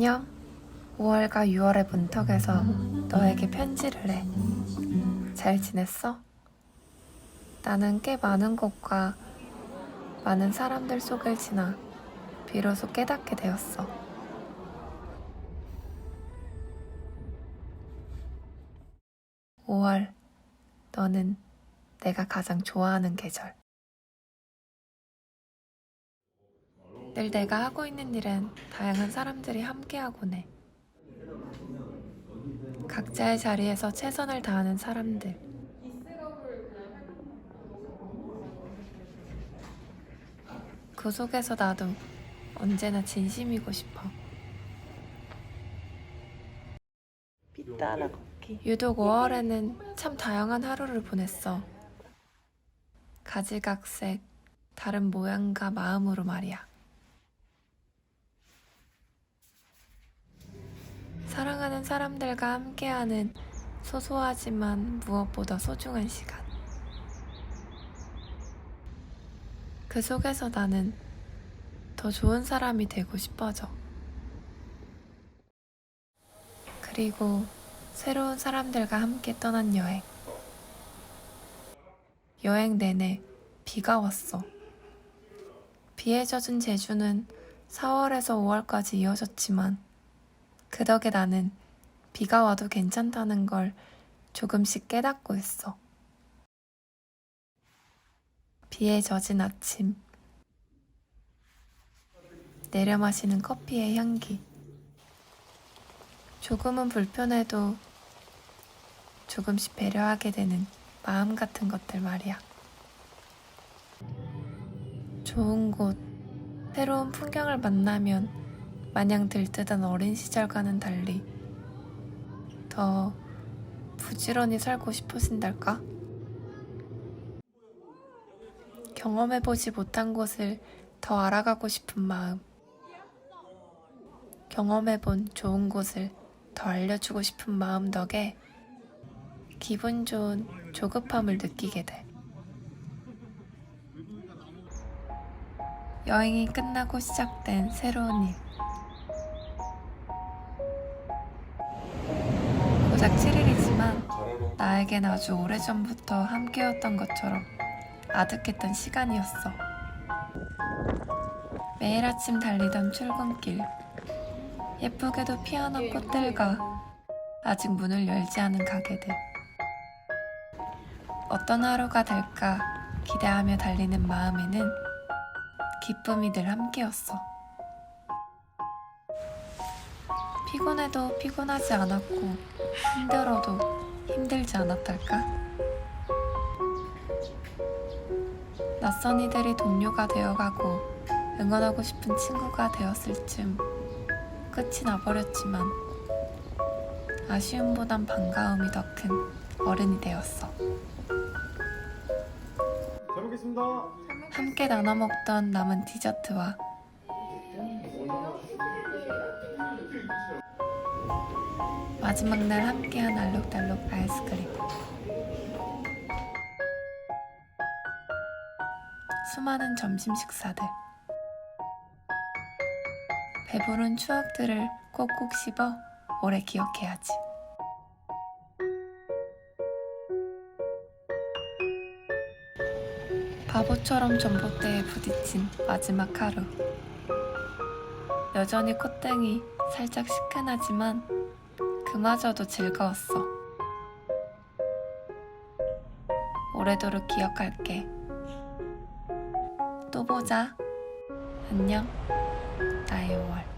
안녕. 5월과 6월의 문턱에서 너에게 편지를 해. 잘 지냈어? 나는 꽤 많은 곳과 많은 사람들 속을 지나 비로소 깨닫게 되었어. (5월) 너는 내가 가장 좋아하는 계절. 늘 내가 하고 있는 일은 다양한 사람들이 함께하곤 해. 각자의 자리에서 최선을 다하는 사람들. 그 속에서 나도 언제나 진심이고 싶어. 따라 걷기. 유독 5월에는 참 다양한 하루를 보냈어. 가지각색, 다른 모양과 마음으로 말이야. 사랑하는 사람들과 함께하는 소소하지만 무엇보다 소중한 시간. 그 속에서 나는 더 좋은 사람이 되고 싶어져. 그리고 새로운 사람들과 함께 떠난 여행. 여행 내내 비가 왔어. 비에 젖은 제주는 4월에서 5월까지 이어졌지만 그 덕에 나는 비가 와도 괜찮다는 걸 조금씩 깨닫고 있어. 비에 젖은 아침. 내려 마시는 커피의 향기. 조금은 불편해도 조금씩 배려하게 되는 마음 같은 것들 말이야. 좋은 곳, 새로운 풍경을 만나면 마냥 들뜨던 어린 시절과는 달리 더 부지런히 살고 싶어진달까? 경험해보지 못한 곳을 더 알아가고 싶은 마음. 경험해본 좋은 곳을 더 알려주고 싶은 마음 덕에 기분 좋은 조급함을 느끼게 돼. 여행이 끝나고 시작된 새로운 일. 고작 7일이지만 나에겐 아주 오래전부터 함께였던 것처럼 아득했던 시간이었어. 매일 아침 달리던 출근길. 예쁘게도 피어난 꽃들과 아직 문을 열지 않은 가게들. 어떤 하루가 될까 기대하며 달리는 마음에는 기쁨이 늘 함께였어. 피곤해도 피곤하지 않았고 힘들어도 힘들지 않았달까? 낯선 이들이 동료가 되어가고 응원하고 싶은 친구가 되었을 쯤 끝이 나버렸지만 아쉬움보단 반가움이 더 큰 어른이 되었어. 잘 먹겠습니다. 함께 나눠 먹던 남은 디저트와 마지막 날 함께한 알록달록 아이스크림. 수많은 점심 식사들. 배부른 추억들을 꼭꼭 씹어 오래 기억해야지. 바보처럼 전봇대에 부딪힌 마지막 하루. 여전히 콧등이 살짝 시큰하지만 그마저도 즐거웠어. 오래도록 기억할게. 또 보자. 안녕. 나의 5월.